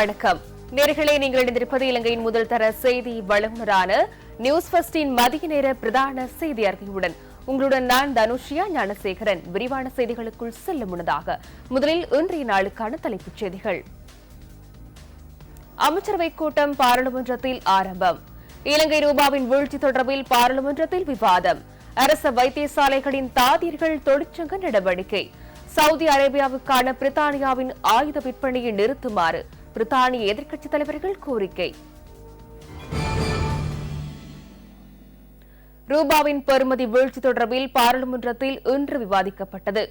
வணக்கம். நேர்களே நீங்கள் இணைந்திருப்பது இலங்கையின் முதல் தர செய்தி வழங்குனரான நியூஸ் பஸ்டின் மதிய நேர பிரதான செய்தி அறிக்கையுடன். உங்களுடன் நான் தனுஷியா ஞானசேகரன். விரிவான செய்திகளுக்குள் செல்ல முன்னதாக முதலில் இன்றைய நாளுக்கான தலைப்புச் செய்திகள். அமைச்சரவைக் கூட்டம் பாராளுமன்றத்தில் ஆரம்பம். இலங்கை ரூபாவின் வீழ்ச்சி தொடர்பில் பாராளுமன்றத்தில் விவாதம். அரச வைத்தியசாலைகளின் தாதியர்கள் தொழிற்சங்க நடவடிக்கை. சவுதி அரேபியாவுக்கான பிரித்தானியாவின் ஆயுத விற்பனையை நிறுத்துமாறு பிரித்தானிய எதிர்க்கட்சித் தலைவர்கள் கோரிக்கை. ரூபாவின் பெறுமதி வீழ்ச்சி தொடர்பில் பாராளுமன்றத்தில் இன்று விவாதிக்கப்பட்டது.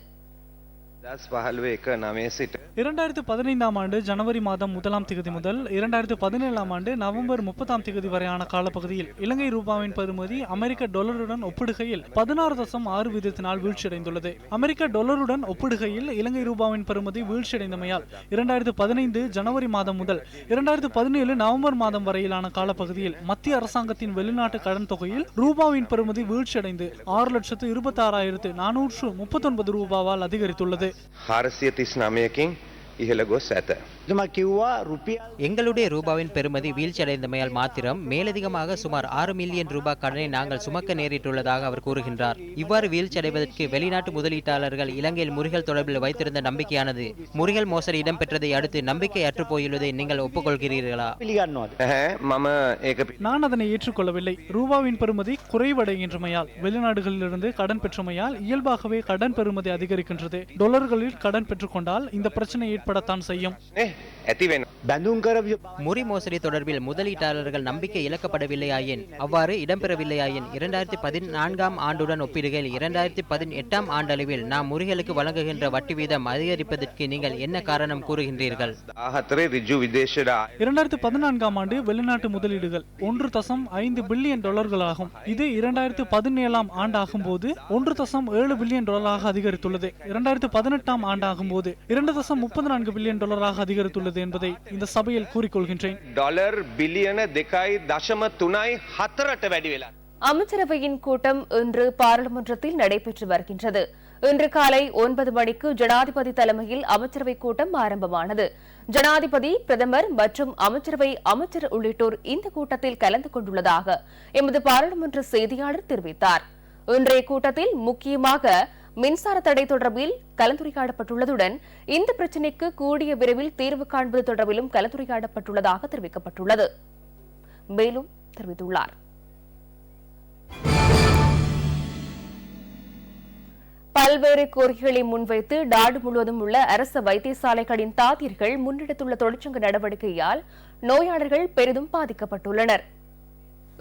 இரண்டாயிரத்து பதினைந்தாம் ஆண்டு ஜனவரி மாதம் முதலாம் திகதி முதல் இரண்டாயிரத்து பதினேழாம் ஆண்டு நவம்பர் முப்பதாம் திகதி வரையான காலப்பகுதியில் இலங்கை ரூபாவின் பெறுமதி அமெரிக்க டொலருடன் ஒப்பிடுகையில் பதினாறு தசம் ஆறு வீதத்தினால் வீழ்ச்சியடைந்துள்ளது. அமெரிக்க டொலருடன் ஒப்பிடுகையில் இலங்கை ரூபாவின் பெறுமதி வீழ்ச்சியடைந்தமையால் இரண்டாயிரத்து பதினைந்து ஜனவரி மாதம் முதல் இரண்டாயிரத்து பதினேழு நவம்பர் மாதம் வரையிலான காலப்பகுதியில் மத்திய அரசாங்கத்தின் வெளிநாட்டு கடன் தொகையில் ரூபாவின் பெறுமதி வீழ்ச்சியடைந்து ஆறு லட்சத்து இருபத்தாறாயிரத்து நானூற்று முப்பத்தொன்பது ரூபாவால் அதிகரித்துள்ளது. හාරසිය තිස් නමයකින් எங்களுடைய ரூபாவின் பெறுமதி வீழ்ச்சியடைந்தமையால் மாத்திரம் மேலதிகமாக சுமார் ஆறு மில்லியன் ரூபாய் கடனை நாங்கள் சுமக்க நேரிட்டுள்ளதாக அவர் கூறுகின்றார். இவ்வாறு வீழ்ச்சி அடைவதற்கு வெளிநாட்டு முதலீட்டாளர்கள் இலங்கையில் முறிகள் தொடர்பில் வைத்திருந்த நம்பிக்கையானது. முறிகள் மோசடி இடம்பெற்றதை அடுத்து நம்பிக்கை அற்று போயுள்ளதை நீங்கள் ஒப்புக்கொள்கிறீர்களா? நான் அதனை ஏற்றுக்கொள்ளவில்லை. ரூபாவின் பெறுமதி குறைவடைகின்றமையால் வெளிநாடுகளிலிருந்து கடன் பெற்றமையால் இயல்பாகவே கடன் பெறுமதி அதிகரிக்கின்றது. டொலர்களில் கடன் பெற்றுக்கொண்டால் இந்த பிரச்சனை ஏற்ப ஏற்படத்தான் செய்யும். முறி மோசடி தொடர்பில் முதலீட்டாளர்கள் நம்பிக்கை இழக்கப்படவில்லையாயின் அவ்வாறு இடம்பெறவில்லையாயின் இரண்டாயிரத்தி பதினான்காம் ஆண்டுடன் ஒப்பிடுகையில் இரண்டாயிரத்தி பதினெட்டாம் ஆண்டளவில் நாம் முறிகளுக்கு வழங்குகின்ற வட்டி வீதம் அதிகரிப்பதற்கு நீங்கள் என்ன காரணம் கூறுகின்றீர்கள்? இரண்டாயிரத்தி பதினான்காம் ஆண்டு வெளிநாட்டு முதலீடுகள் ஒன்று தசம் ஐந்து பில்லியன் டாலர்களாகும். இது இரண்டாயிரத்தி பதினேழாம் ஆண்டாகும் போது ஒன்று தசம் ஏழு பில்லியன் டாலராக அதிகரித்துள்ளது. இரண்டாயிரத்தி பதினெட்டாம் ஆண்டாகும் போது இரண்டு தசம் முப்பத்தி பதினான்கு பில்லியன் டாலராக அதிகரித்துள்ளது என்பதை இந்த சபையில் கூறிக்கொள்கின்றேன். அமைச்சரவையின் கூட்டம் இன்று பாராளுமன்றத்தில் நடைபெற்று வருகின்றது. இன்று காலை ஒன்பது மணிக்கு ஜனாதிபதி தலைமையில் அமைச்சரவை கூட்டம் ஆரம்பமானது. ஜனாதிபதி பிரதமர் மற்றும் அமைச்சரவை அமைச்சர் உள்ளிட்டோர் இந்த கூட்டத்தில் கலந்து கொண்டுள்ளதாக எமது பாராளுமன்ற செய்தியாளர் தெரிவித்தார். இன்றைய கூட்டத்தில் முக்கியமாக மின்சார தடை தொடர்பில் கலந்துரையாடப்பட்டுள்ளதுடன் இந்த பிரச்சினைக்கு கூடிய விரைவில் தீர்வு காண்பது தொடர்பிலும் கலந்துரையாடப்பட்டுள்ளதாக தெரிவிக்கப்பட்டுள்ளது. மேலும் தெரிவித்துள்ளார். பல்வேறு கோரிக்கைகளை முன்வைத்து நாடு முழுவதும் உள்ள அரசு வைத்தியசாலைகளின் தாதியர்கள் முன்னெடுத்துள்ள தொழிற்சங்க நடவடிக்கையால் நோயாளர்கள் பெரிதும் பாதிக்கப்பட்டுள்ளனர்.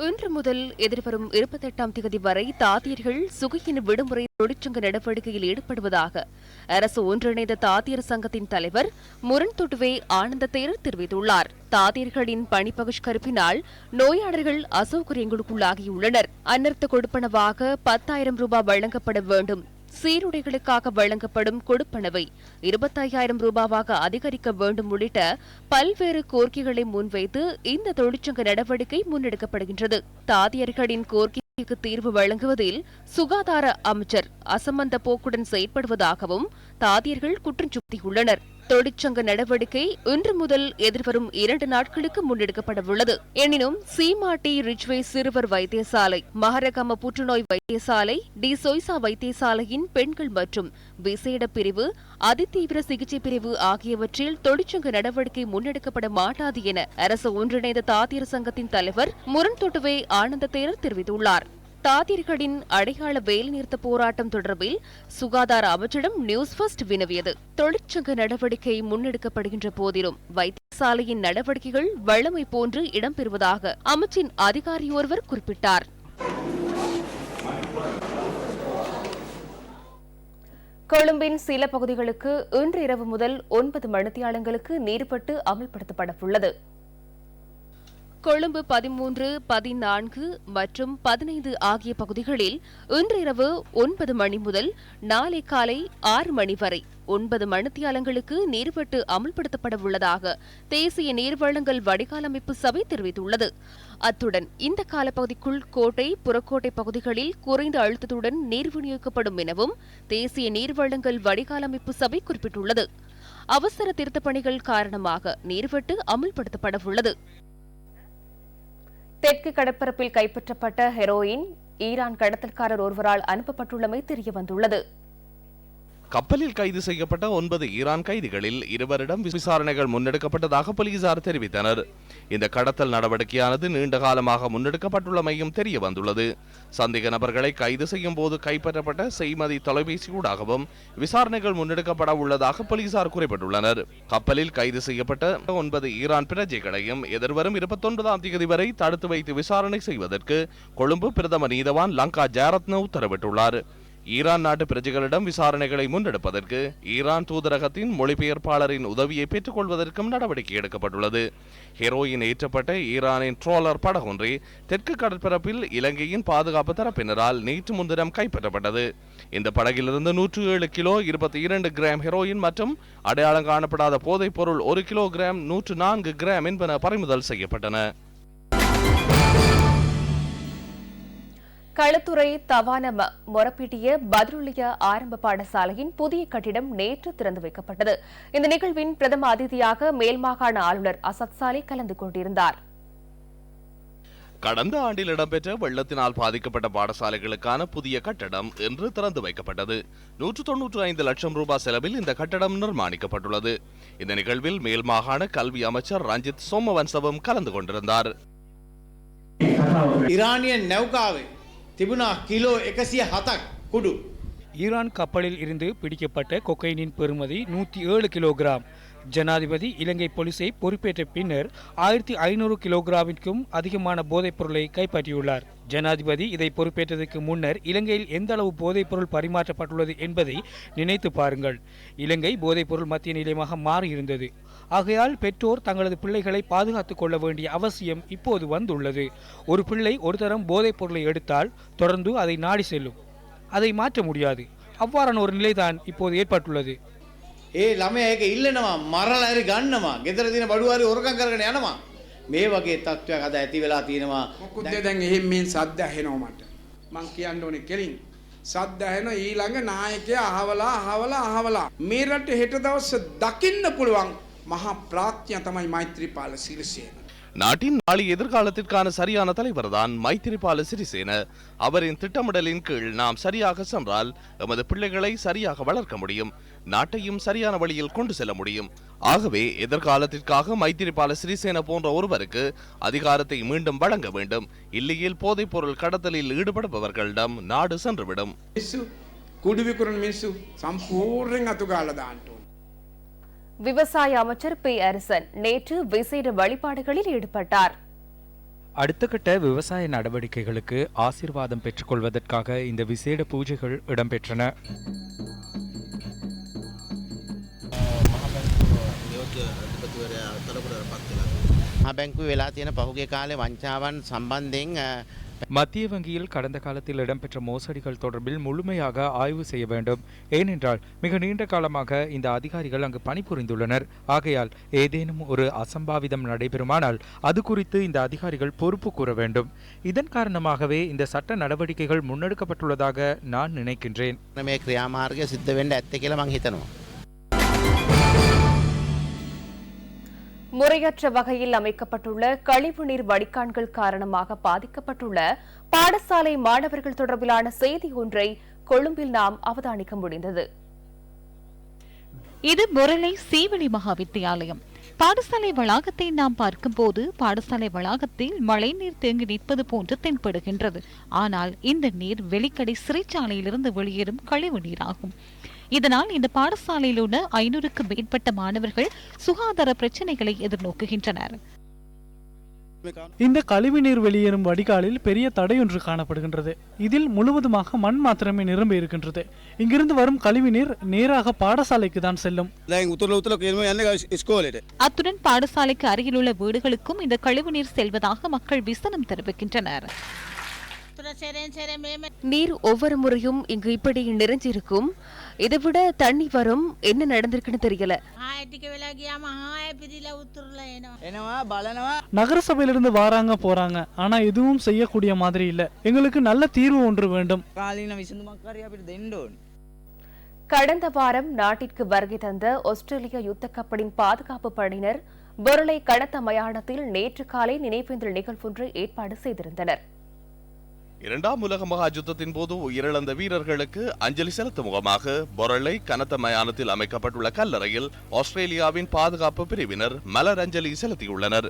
இன்று முதல் எதிர்வரும் இருபத்தெட்டாம் தேதி வரை தாதியர்கள் சுகையின் விடுமுறை தொழிற்சங்க நடவடிக்கையில் ஈடுபடுவதாக அரசு ஒன்றிணைந்த தாதியர் சங்கத்தின் தலைவர் முரண்தொட்டுவே ஆனந்த தேரர் தெரிவித்துள்ளார். தாதியர்களின் பணி பகிஷ்கரிப்பினால் நோயாளர்கள் அசௌகரியங்களுக்குள்ளாகியுள்ளனர். அனர்த்த கொடுப்பனவாக பத்தாயிரம் ரூபாய் வழங்கப்பட வேண்டும். சீருடைகளுக்காக வழங்கப்படும் கொடுப்பனவை இருபத்தையாயிரம் ரூபாவாக அதிகரிக்க வேண்டும் உள்ளிட்ட பல்வேறு கோரிக்கைகளை முன்வைத்து இந்த தொழிற்சங்க நடவடிக்கை முன்னெடுக்கப்படுகின்றது. தாதியர்களின் கோரிக்கைக்கு தீர்வு வழங்குவதில் சுகாதார அமைச்சர் அசம்பந்த போக்குடன் செயற்படுவதாகவும் தாதியர்கள் குற்றம் சுமத்தியுள்ளனர். தொழிற்சங்க நடவடிக்கை இன்று முதல் எதிர்வரும் இரண்டு நாட்களுக்கு முன்னெடுக்கப்படவுள்ளது. எனினும் சீமாட்டி ரிச்வே சிறுவர் வைத்தியசாலை மகரகம புற்றுநோய் வைத்தியசாலை டி சொய்சா வைத்தியசாலையின் பெண்கள் மற்றும் விசேட பிரிவு அதிதீவிர சிகிச்சை பிரிவு ஆகியவற்றில் தொழிற்சங்க நடவடிக்கை முன்னெடுக்கப்பட மாட்டாது என அரசு ஒன்றிணைந்த தாத்தியர் சங்கத்தின் தலைவர் முரண்தொட்டுவே ஆனந்த தேரர் தெரிவித்துள்ளார். தாதியர்களின் அடையாள வேலைநிறுத்த போராட்டம் தொடர்பில் சுகாதார அமைச்சிடம் நியூஸ் ஃபர்ஸ்ட் வினவியது. தொழிற்சங்க நடவடிக்கை முன்னெடுக்கப்படுகின்ற போதிலும் வைத்தியசாலையின் நடவடிக்கைகள் வழமை போன்று இடம்பெறுவதாக அமைச்சின் அதிகாரியொருவர் குறிப்பிட்டார். கொழும்பின் சில பகுதிகளுக்கு இன்று இரவு முதல் ஒன்பது மணித்தியாலங்களுக்கு நீர்பட்டு அமல்படுத்தப்படவுள்ளது. கொழும்பு பதிமூன்று பதினான்கு மற்றும் பதினைந்து ஆகிய பகுதிகளில் இன்றிரவு ஒன்பது மணி முதல் நாளை காலை ஆறு மணி வரை ஒன்பது மணித்தியாலங்களுக்கு நீர்வெட்டு அமல்படுத்தப்பட உள்ளதாக தேசிய நீர்வழங்கல் வடிகாலமைப்பு சபை தெரிவித்துள்ளது. அத்துடன் இந்த காலப்பகுதிக்குள் கோட்டை புறக்கோட்டை பகுதிகளில் குறைந்த அழுத்தத்துடன் நீர் விநியோகிக்கப்படும் எனவும் தேசிய நீர்வழங்கல் வடிகாலமைப்பு சபை குறிப்பிட்டுள்ளது. அவசர திருத்தப் பணிகள் காரணமாக நீர்வெட்டு அமுல்படுத்தப்பட உள்ளது. தெற்கு கடற்பரப்பில் கைப்பற்றப்பட்ட ஹெரோயின் ஈரான் கடத்தல்காரர் ஒருவரால் அனுப்பப்பட்டுள்ளமை தெரியவந்துள்ளது. கப்பலில் கைது செய்யப்பட்ட ஒன்பது ஈரான் கைதிகளில் இருவரிடம் விசாரணைகள் முன்னெடுக்கப்பட்டதாக போலீசார் தெரிவித்தனர். இந்த கடத்தல் நடவடிக்கையானது நீண்ட காலமாக முன்னெடுக்கப்பட்டுள்ளமையும் தெரிய வந்துள்ளது சந்தேக நபர்களை கைது செய்யும் போது கைப்பற்றப்பட்ட செய்மதி தொலைபேசி ஊடாகவும் விசாரணைகள் முன்னெடுக்கப்பட உள்ளதாக போலீசார் குறிப்பிட்டுள்ளனர். கப்பலில் கைது செய்யப்பட்ட ஒன்பது ஈரான் பிரஜைகளையும் எதிர்வரும் இருபத்தொன்பதாம் தேதி வரை தடுத்து வைத்து விசாரணை செய்வதற்கு கொழும்பு பிரதம நீதவான் லங்கா ஜாரத்ன உத்தரவிட்டுள்ளார். ஈரான் நாட்டு பிரஜைகளிடம் விசாரணைகளை முன்னெடுப்பதற்கு ஈரான் தூதரகத்தின் மொழிபெயர்ப்பாளரின் உதவியை பெற்றுக்கொள்வதற்கும் நடவடிக்கை எடுக்கப்பட்டுள்ளது. ஹெரோயின் ஏற்றப்பட்ட ஈரானின் ட்ரோலர் படகொன்றே தெற்கு கடற்பரப்பில் இலங்கையின் பாதுகாப்பு தரப்பினரால் நேற்று முன்தினம் கைப்பற்றப்பட்டது. இந்த படகிலிருந்து நூற்று ஏழு கிலோ இருபத்தி இரண்டு கிராம் ஹெரோயின் மற்றும் அடையாளம் காணப்படாத போதைப் பொருள் ஒரு கிலோ கிராம் நூற்று நான்கு கிராம் என்பன பறிமுதல் செய்யப்பட்டன. களுத்துறை தவானம மொரப்பிட்டிய பதிலுளிய ஆரம்ப பாடசாலையின் புதிய கட்டிடம் நேற்று திறந்து வைக்கப்பட்டது. இந்த நிகழ்வின் பிரதம அதிதியாக மேல்மாகாண ஆளுநர் அசத் சாலி கலந்து கொண்டிருந்தார். கடந்த ஆண்டில் இடம்பெற்ற வெள்ளத்தினால் பாதிக்கப்பட்ட பாடசாலைகளுக்கான புதிய கட்டடம் இன்று திறந்து வைக்கப்பட்டது. நூற்று தொன்னூற்று ஐந்து லட்சம் ரூபாய் செலவில் இந்த கட்டடம் நிர்மாணிக்கப்பட்டுள்ளது. இந்த நிகழ்வில் மேல் மாகாண கல்வி அமைச்சர் ரஞ்சித் சோமவன்சவம் கலந்து கொண்டிருந்தார். ஈரானிய நௌகாவில் තිබුණා කිලෝ එකසිය හතක් කුඩු. ஈரான் கப்பலில் இருந்து பிடிக்கப்பட்ட கொக்கைனின் பெறுமதி நூற்றி ஏழு கிலோகிராம் ஜனாதிபதி இலங்கை போலீஸை பொறுப்பேற்ற பின்னர் ஆயிரத்தி ஐநூறு கிலோகிராமிற்கும் அதிகமான போதைப் பொருளை கைப்பற்றியுள்ளார் ஜனாதிபதி இதை பொறுப்பேற்றதற்கு முன்னர் இலங்கையில் எந்த அளவு போதைப் பொருள் பரிமாற்றப்பட்டுள்ளது என்பதை நினைத்து பாருங்கள் இலங்கை போதைப் பொருள் மத்திய நிலையமாக மாறியிருந்தது ஆகையால் பெற்றோர் தங்களது பிள்ளைகளை பாதுகாத்துக் கொள்ள வேண்டிய அவசியம் இப்போது வந்துள்ளது ஒரு பிள்ளை ஒரு தரம் போதைப் பொருளை எடுத்தால் தொடர்ந்து அதை நாடி செல்லும் அதை மாற்ற முடியாது அவ்வாறான ஒரு நிலைதான் இப்போது ஏற்பட்டுள்ளது ඒ ළමය ඒක ඉල්ලනවා මරල ඇරි ගන්නවා ගෙදර තින බඩුවාරි ඔරකං කරගෙන යනවා. මේ වගේ තත්ත්වයක් අද ඇති වෙලා තියෙනවා. මොකුත් දැන් එහෙම මෙන් සද්ද ඇහෙනවා මට. මං කියන්න ඕනේ කෙලින්. සද්ද ඇහෙන ඊළඟ නායකයා අහවලා අහවලා අහවලා. මේ රට හෙට දවස දකින්න පුළුවන් මහා ප්‍රාඥා තමයි මෛත්‍රීපාල සිරිසේන. நாட்டின் நாளை எதிர்காலத்திற்கான சரியான தலைவர்தான் மைத்திரிபால சிறிசேன அவரின் திட்டமிடலின் கீழ் நாம் சரியாக சென்றால் எமது பிள்ளைகளை சரியாக வளர்க்க முடியும் நாட்டையும் சரியான வழியில் கொண்டு செல்ல முடியும் ஆகவே எதிர்காலத்திற்காக மைத்திரிபால சிறிசேன போன்ற ஒருவருக்கு அதிகாரத்தை மீண்டும் வழங்க வேண்டும் இல்லையில் போதைப் பொருள் கடத்தலில் ஈடுபடுபவர்களிடம் நாடு சென்றுவிடும் මිනිස්සු කුඩු විකුරන මිනිස්සු விவசாய அமைச்சர் பி அரசன் நேற்று விசேட வழிபாடுகளில் ஈடுபட்டார் அடுத்த கட்ட விவசாய நடவடிக்கைகளுக்கு ஆசீர்வாதம் பெற்றுக்கொள்வதற்காக இந்த விசேட பூஜைகள் இடம்பெற்றன බැංකු වෙලා තියෙන පහුගේ කාලේ වංචාවන් සම්බන්ධයෙන් අ, மத்திய வங்கியில் கடந்த காலத்தில் இடம்பெற்ற மோசடிகள் தொடர்பில் முழுமையாக ஆய்வு செய்ய வேண்டும். ஏனென்றால் மிக நீண்ட காலமாக இந்த அதிகாரிகள் அங்கு பணிபுரிந்துள்ளனர். ஆகையால் ஏதேனும் ஒரு அசம்பாவிதம் நடைபெறுமானால் அது குறித்து இந்த அதிகாரிகள் பொறுப்பு கூற வேண்டும். இதன் காரணமாகவே இந்த சட்ட நடவடிக்கைகள் முன்னெடுக்கப்பட்டுள்ளதாக நான் நினைக்கின்றேன். முறையற்ற வகையில் அமைக்கப்பட்டுள்ள கழிவுநீர் வடிகான்கள் காரணமாக பாதிக்கப்பட்டுள்ள பாடசாலை மாணவர்கள் தொடர்பிலான செய்தி ஒன்றை கொழும்பில் நாம் அவதானிக்க முடிந்தது. இது முரளை சீவலி மகாவித்தியாலயம். பாடசாலை வளாகத்தை நாம் பார்க்கும்போது பாடசாலை வளாகத்தில் மழைநீர் தேங்கி நிற்பது போன்று தென்படுகின்றது. ஆனால் இந்த நீர் வெளிக்கடை சிறைச்சாலையிலிருந்து வெளியேறும் கழிவு நீராகும். இதனால் இந்த பாடசாலையில் உள்ள ஐநூறுக்கும் மேற்பட்ட மாணவர்கள் சுகாதார பிரச்சினைகளை எதிர்நோக்குகின்றனர். இந்த கழிவு நீர் வெளியேறும் வடிகாலில் பெரிய தடையொன்று காணப்படுகின்றது. இதில் முழுவதுமாக மண் மாத்திரமே நிரம்பி இருக்கின்றது. இங்கிருந்து வரும் கழிவு நீர் நேராக பாடசாலைக்கு தான் செல்லும். அத்துடன் பாடசாலைக்கு அருகிலுள்ள வீடுகளுக்கும் இந்த கழிவு நீர் செல்வதாக மக்கள் விசனம் தெரிவிக்கின்றனர். நீர் ஒவ்வொரு முறையும் இங்கு இப்படி நிறைஞ்சிருக்கும். இதை விட தண்ணி வரும். என்ன நடந்திருக்குன்னு தெரியல. நகரசபையிலிருந்து வாராங்க போறாங்க. ஆனா எதுவும் செய்யக்கூடிய மாதிரி இல்ல. எங்களுக்கு நல்ல தீர்வு ஒன்று வேண்டும். கடந்த வாரம் நாட்டிற்கு வருகை தந்த ஆஸ்திரேலிய யுத்த கப்பலின் பாதுகாப்பு படையினர் பொருளை கடத்த மயானத்தில் நேற்று காலை நினைவேந்தல் நிகழ்வொன்று ஏற்பாடு செய்திருந்தனர். இரண்டாம் உலக மகா யுத்தத்தின் போது உயிரிழந்த வீரர்களுக்கு அஞ்சலி செலுத்தும் முகமாக பொருளை கனத்த மயானத்தில் அமைக்கப்பட்டுள்ள கல்லறையில் ஆஸ்திரேலியாவின் பாதுகாப்பு பிரிவினர் மலர் அஞ்சலி செலுத்தியுள்ளனர்.